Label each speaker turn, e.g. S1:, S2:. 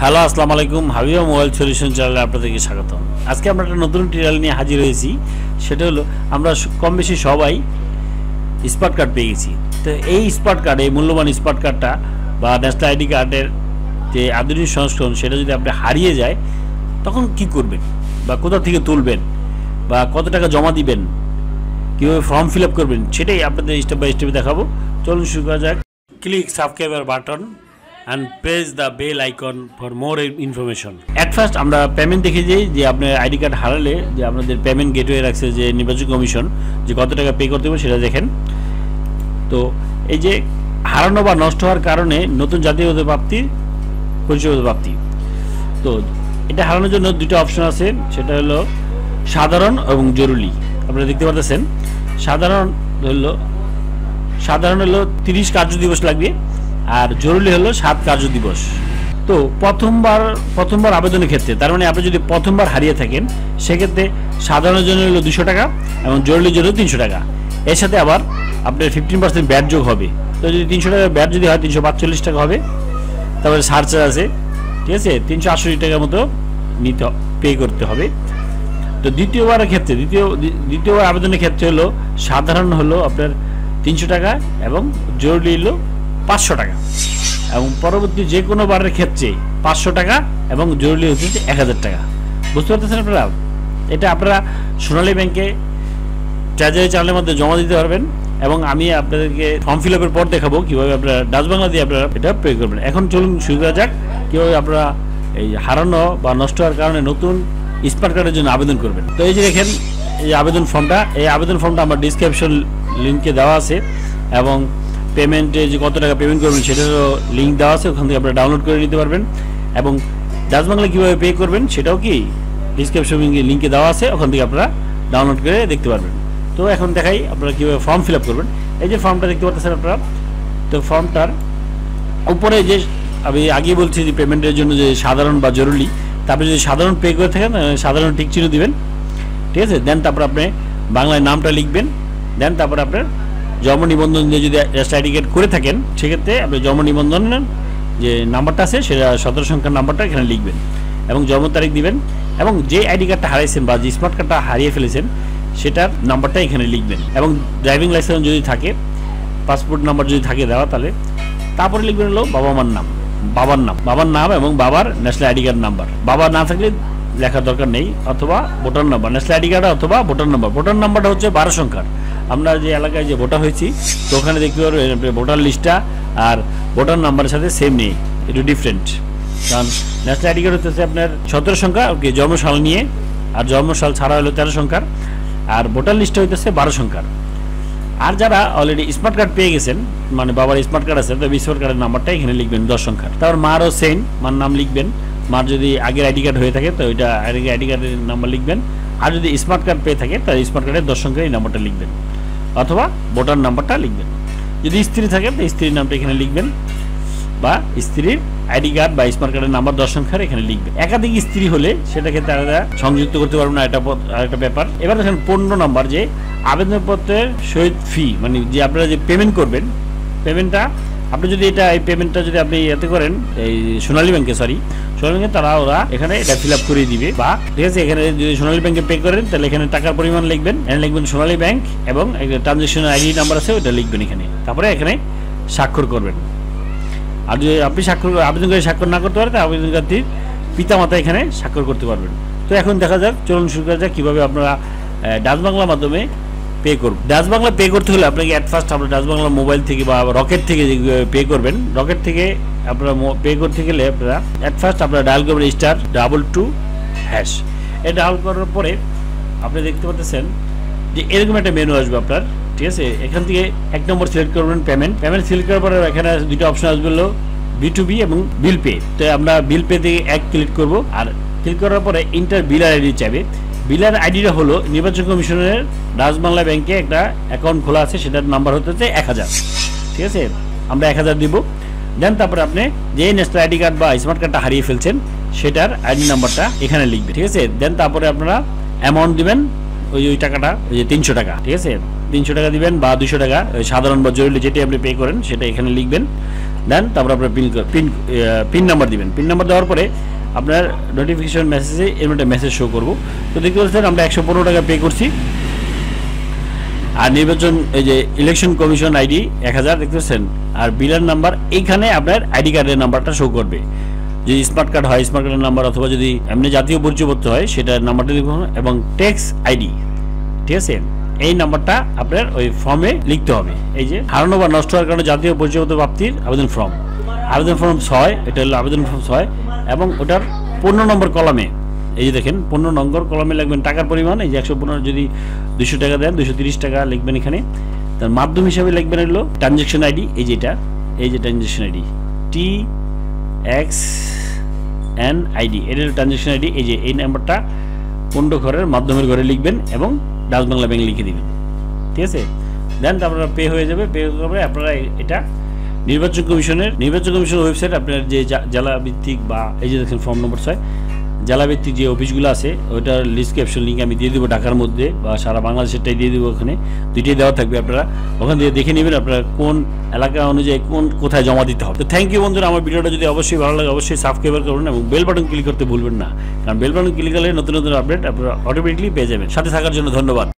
S1: Hello আসসালামু আলাইকুম Habiba mobile solution চ্যানেলে আপনাদেরকে স্বাগতম। আজকে আমরা একটা নতুন টিউটোরিয়াল নিয়ে হাজির হয়েছি। সেটা হলো, আমরা কম বেশি সবাই স্মার্ট কার্ড পেয়ে গেছি। তো এই স্মার্ট কার্ড এই মূল্যবান স্মার্ট কার্ডটা বা ন্যাশনাল আইডি কার্ডের যে আধুনিক সংস্করণ, সেটা যদি আপনি হারিয়ে যায়, তখন কি করবেন? বা কোথা থেকে তুলবেন? বা কত টাকা জমা দিবেন? কীভাবে ফর্ম ফিল আপ করবেন? সেটাই আপনাদের স্টেপ বাই স্টেপ দেখাবো। চলুন শুরু করা যাক। Click subscriber button and press the bell icon for more information at first আমরা পেমেন্ট দেখে যাই যে আপনার আইডি কার্ড হারালে যে আপনাদের পেমেন্ট গেটওয়ে রাখছে যে নির্বাচন কমিশন, যে কত টাকা পে করতে হবে সেটা দেখেন। তো এই যে হারানো বা নষ্ট হওয়ার কারণে নতুন জাতীয় প্রাপ্তি পরিচয় প্রাপ্তি। তো এটা হারানোর জন্য দুটো অপশন আছে, সেটা হলো সাধারণ এবং জরুরি। আপনারা দেখতে পাচ্ছেন সাধারণ হলো সাধারণ হলো তিরিশ কার্য দিবস লাগবে। আর জরুরি হলো সাত কার্য দিবস। তো প্রথমবার প্রথমবার আবেদনের ক্ষেত্রে, তার মানে আপনি যদি প্রথমবার হারিয়ে থাকেন, সেক্ষেত্রে সাধারণের জন্য হলো দুশো টাকা এবং জরুরির জন্য তিনশো টাকা। এর সাথে আবার আপনার ফিফটিন পার্সেন্ট ব্যাট যোগ হবে। তো যদি তিনশো টাকা ব্যাট যদি হয়, তিনশো পাঁচচল্লিশ টাকা হবে। তারপরে সার্চ আছে, ঠিক আছে? তিনশো আটষট্টি টাকার মতো নিতে পে করতে হবে। তো দ্বিতীয়বারের ক্ষেত্রে, দ্বিতীয় দ্বিতীয়বার আবেদনের ক্ষেত্রে হলো সাধারণ হলো আপনার তিনশো টাকা এবং জরুরি হলো পাঁচশো টাকা। এবং পরবর্তী যে কোনো বারের ক্ষেত্রে পাঁচশো টাকা এবং জরুরি হচ্ছে এক হাজার টাকা। বুঝতে পারতেছেন আপনারা? এটা আপনারা সোনালী ব্যাংকে ট্রেজারি চ্যানেলের মধ্যে জমা দিতে পারবেন এবং আমি আপনাদেরকে ফর্ম ফিল আপের পর দেখাবো কীভাবে আপনারা ডাচ বাংলা দিয়ে আপনারা এটা পে করবেন। এখন চলুন শুরু করা যাক, কীভাবে আপনারা এই হারানো বা নষ্ট হওয়ার কারণে নতুন স্মার্ট কার্ডের জন্য আবেদন করবেন। তো এই যে দেখেন, এই আবেদন ফর্মটা এই আবেদন ফর্মটা আমার ডিসক্রিপশন লিঙ্কে দেওয়া আছে এবং পেমেন্টে যে কত টাকা পেমেন্ট করবেন সেটারও লিঙ্ক দেওয়া আছে, ওখান থেকে আপনারা ডাউনলোড করে নিতে পারবেন। এবং ডাচ বাংলা কীভাবে পে করবেন সেটাও কি ডিসক্রিপশন লিঙ্কে দেওয়া আছে, ওখান থেকে আপনারা ডাউনলোড করে দেখতে পারবেন। তো এখন দেখাই আপনারা কীভাবে ফর্ম ফিল করবেন। এই যে ফর্মটা দেখতে পাচ্ছেন আপনারা, তো ফর্মটার উপরে যে আমি আগে বলছি যে পেমেন্টের জন্য যে সাধারণ বা জরুরি তারপরে যদি সাধারণ পে করে থাকেন সাধারণ টিক চিহ্ন দিবেন। ঠিক আছে? দেন তারপর আপনি বাংলায় নামটা লিখবেন। দেন তারপর আপনার জন্ম নিবন্ধন দিয়ে যদি কার্ড করে থাকেন, সেক্ষেত্রে আপনি জন্ম নিবন্ধনের যে নাম্বারটা আছে, সেটা সতেরো সংখ্যার নাম্বারটা এখানে লিখবেন এবং জন্ম তারিখ দিবেন এবং যে আইডি কার্ডটা হারিয়েছেন বা যে স্মার্ট কার্ডটা হারিয়ে ফেলেছেন, সেটার নাম্বারটা এখানে লিখবেন এবং ড্রাইভিং লাইসেন্স যদি থাকে, পাসপোর্ট নাম্বার যদি থাকে দেওয়া, তাহলে তারপরে লিখবেন হলো বাবা মার নাম, বাবার নাম বাবার নাম এবং বাবার ন্যাশনাল আইডি কার্ড নাম্বার। বাবা না থাকলে লেখার দরকার নেই, অথবা voter number national ID card অথবা ভোটার নাম্বার। ভোটার নাম্বারটা হচ্ছে বারো সংখ্যার। আমরা যে এলাকায় যে ভোটার হয়েছি, তো ওখানে দেখতে পারবেন ভোটার লিস্টটা আর ভোটার নাম্বারের সাথে সেম নেই, একটু ডিফারেন্ট কারণ ন্যাশনাল আইডি কার্ড হচ্ছে আপনার সতেরো সংখ্যা, ওকে, জন্মসাল নিয়ে, আর জন্মসাল ছাড়া হলো তেরো সংখ্যার, আর ভোটার লিস্টে হইতেছে বারো সংখ্যার। আর যারা অলরেডি স্মার্ট কার্ড পেয়ে গেছেন মানে বাবার স্মার্ট কার্ড আছে তবে স্মার্ট কার্ডের নাম্বারটা এখানে লিখবেন, দশ সংখ্যার। তারপর মারও সেম মার নাম লিখবেন। মার যদি আগের আইডি কার্ড হয়ে থাকে, তো ওইটা আগের আইডি কার্ডের নাম্বার লিখবেন। আর যদি স্মার্ট কার্ড পেয়ে থাকে তাহলে স্মার্ট কার্ডের দশ সংখ্যার এই নাম্বারটা লিখবেন। অথবা ভোটার নাম্বারটা লিখবেন। যদি স্ত্রী থাকে তো স্ত্রীর নামটা এখানে লিখবেন বা স্ত্রীর আইডি কার্ড বা স্মার্ট কার্ডের নাম্বার দশ সংখ্যার এখানে লিখবেন। একাধিক স্ত্রী হলে সেটাকে তারা সংযুক্ত করতে পারবেন না, এটা আরেকটা ব্যাপার। এবার দেখেন পনেরো নাম্বার, যে আবেদনপত্রের সহিত ফি মানে যে আপনারা যে পেমেন্ট করবেন পেমেন্টটা আপনি যদি এটা, এই পেমেন্টটা যদি আপনি এতে করেন, এই সোনালী ব্যাংকে সরি সোনালী তারা ওরা এখানে এটা ফিল আপ করে দিবে। বা ঠিক আছে, এখানে যদি সোনালী ব্যাংকে পে করেন, তাহলে এখানে টাকার পরিমাণ লিখবেন। এখানে লিখবেন সোনালী ব্যাংক এবং ট্রানজেকশন আইডি নাম্বার আছে ওটা লিখবেন এখানে। তারপরে এখানে স্বাক্ষর করবেন। আর যদি আপনি স্বাক্ষর আবেদন করে স্বাক্ষর না করতে পারেন, তাহলে আবেদনকারীর পিতামাতা এখানে স্বাক্ষর করতে পারবেন। তো এখন দেখা যাক, চলুন শুরু করা যাক, কীভাবে আপনারা ডাচ বাংলার মাধ্যমে পে করবেন ডাচ বাংলা পে করতে হলে আপনাকে অ্যাট ফার্স্ট আপনার ডাচ বাংলা মোবাইল থেকে বা রকেট থেকে পে করবেন। রকেট থেকে আপনারা পে করতে গেলে আপনারা অ্যাট ফার্স্ট আপনারা ডায়াল করবেন স্টার ডাবল টু হ্যাশ এটা ডায়াল করার পরে আপনি দেখতে পাচ্ছেন যে এরকম একটা মেনু আসবে আপনার, ঠিক আছে? এখান থেকে এক নম্বর সিলেক্ট করবেন পেমেন্ট পেমেন্ট সিলেক্ট করার পরে এখানে দুটো অপশন আসবে হলো বি টু বি এবং বিল পে তো আমরা বিল পে থেকে এক ক্লিক করব আর ক্লিক করার পরে ইন্টার বিলার আইডি চাইবে। বিলার আইডিটা হলো নির্বাচন কমিশনের রাজবাংলা ব্যাংকে একটা অ্যাকাউন্ট খোলা আছে, সেটার নাম্বার হতেছে এক হাজার। ঠিক আছে? আমরা এক হাজার দিব। দেন তারপরে আপনি যে ন্যাশনাল আইডি কার্ড বা স্মার্ট কার্ডটা হারিয়ে ফেলছেন, সেটার আইডি নাম্বারটা এখানে লিখবে, ঠিক আছে? দেন তারপরে আপনারা অ্যামাউন্ট দিবেন, ওই ওই টাকাটা, ওই যে তিনশো টাকা, ঠিক আছে? তিনশো টাকা দিবেন বা দুশো টাকা সাধারণ বা জরুরি যেটি আপনি পে করেন, সেটা এখানে লিখবেন। দেন তারপর আপনার পিন পিন পিন নাম্বার দিবেন। পিন নাম্বার দেওয়ার পরে আপনার নোটিফিকেশন মেসেজে এরকম একটা মেসেজ শো করব। তো দেখতে পাচ্ছেন আমরা একশো পনেরো টাকা পে করছি। আর নির্বাচন, এই যে ইলেকশন কমিশন আইডি এক হাজার দেখতে পাচ্ছেন আর বিলার নাম্বার এইখানে আপনার আইডি কার্ডের নাম্বারটা শো করবে। যদি স্মার্ট কার্ড হয় স্মার্ট কার্ডের নাম্বার অথবা যদি এমনি জাতীয় পরিচয়পত্র হয় সেটার নাম্বারটা লিখুন এবং ট্যাক্স আইডি ঠিক আছে? এই নাম্বারটা আপনার ওই ফর্মে লিখতে হবে। এই যে, হারানো বা নষ্ট হওয়ার কারণে জাতীয় পরিচয়পত্র প্রাপ্তির আবেদন ফর্ম আবেদন ফর্ম ছয়, এটা হলো আবেদন ফর্ম ছয়, এবং ওটার পনেরো নম্বর কলামে এই যে দেখেন, পনেরো নম্বর কলমে লিখবেন টাকার পরিমাণ, এই যে একশো পনেরো যদি দুশো টাকা দেন দুশো তিরিশ টাকা লিখবেন এখানে। তার মাধ্যম হিসাবে লিখবেন হলো ট্রানজ্যাকশন আইডি এই যে এটা, এই যে transaction ID T X N ID এটা হলো ট্রানজ্যাকশন আইডি এই যে এই নাম্বারটা পনেরো ঘরের মাধ্যমের ঘরে লিখবেন এবং ডাচ বাংলা ব্যাংক লিখে দিবেন। ঠিক আছে? দেন তারপরে পে হয়ে যাবে পে যাবে আপনারা এটা নির্বাচন কমিশনের নির্বাচন কমিশনের ওয়েবসাইট আপনার যে জেলা ভিত্তিক বা এই যে দেখেন ফর্ম নম্বর ছয় জেলাভিত্তিক যে অফিসগুলো আছে, ওইটার লিস্ট ক্যাপশন লিঙ্ক আমি দিয়ে দেবো ঢাকার মধ্যে বা সারা বাংলাদেশেরটাই দিয়ে দেবো ওখানে। দুইটাই দেওয়া থাকবে আপনারা। ওখান থেকে দেখে নেবেন আপনারা কোন এলাকা অনুযায়ী কোন কোথায় জমা দিতে হবে। তো থ্যাংক ইউ বন্ধুরা, আমার ভিডিওটা যদি অবশ্যই ভালো লাগে, অবশ্যই সাবস্ক্রাইবার করুন এবং বেল বাটন ক্লিক করতে ভুলবেন না। কারণ বেল বাটন ক্লিক করলে নতুন নতুন আপডেট আপনারা অটোমেটিকলি পেয়ে যাবেন। সাথে থাকার জন্য ধন্যবাদ।